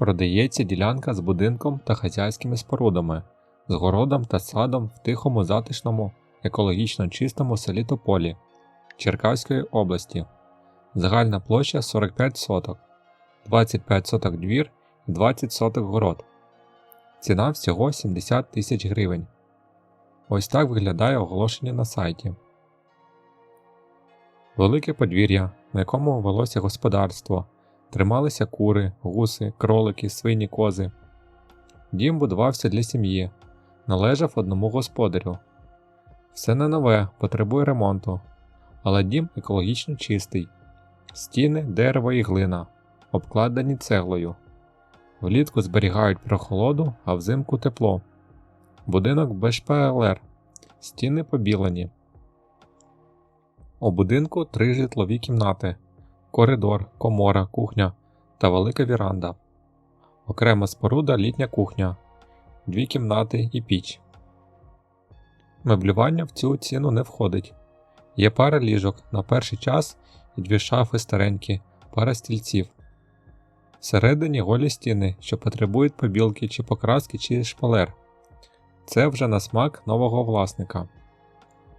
Продається ділянка з будинком та хазяйськими спорудами, з городом та садом в тихому затишному, екологічно чистому селі Тополі Черкаської області. Загальна площа 45 соток, 25 соток двір і 20 соток город. Ціна всього 70 тисяч гривень. Ось так виглядає оголошення на сайті. Велике подвір'я, на якому велося господарство, трималися кури, гуси, кролики, свині, кози. Дім будувався для сім'ї, належав одному господарю. Все не нове, потребує ремонту, але дім екологічно чистий. Стіни, дерево і глина, обкладені цеглою. Влітку зберігають прохолоду, а взимку тепло. Будинок без ШПЛР. Стіни побілені. У будинку три житлові кімнати, коридор, комора, кухня та велика віранда. Окрема споруда літня кухня, дві кімнати і піч. Меблювання в цю ціну не входить. Є пара ліжок на перший час і дві шафи старенькі, пара стільців. Всередині голі стіни, що потребують побілки чи покраски чи шпалер. Це вже на смак нового власника.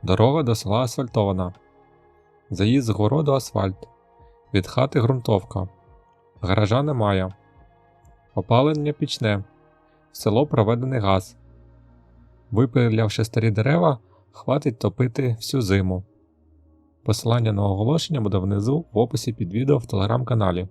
Дорога до села асфальтована. Заїзд з городу асфальт. Від хати ґрунтовка. Гаража немає. Опалення пічне. В село проведений газ. Випилявши старі дерева, хватить топити всю зиму. Посилання на оголошення буде внизу в описі під відео в телеграм-каналі.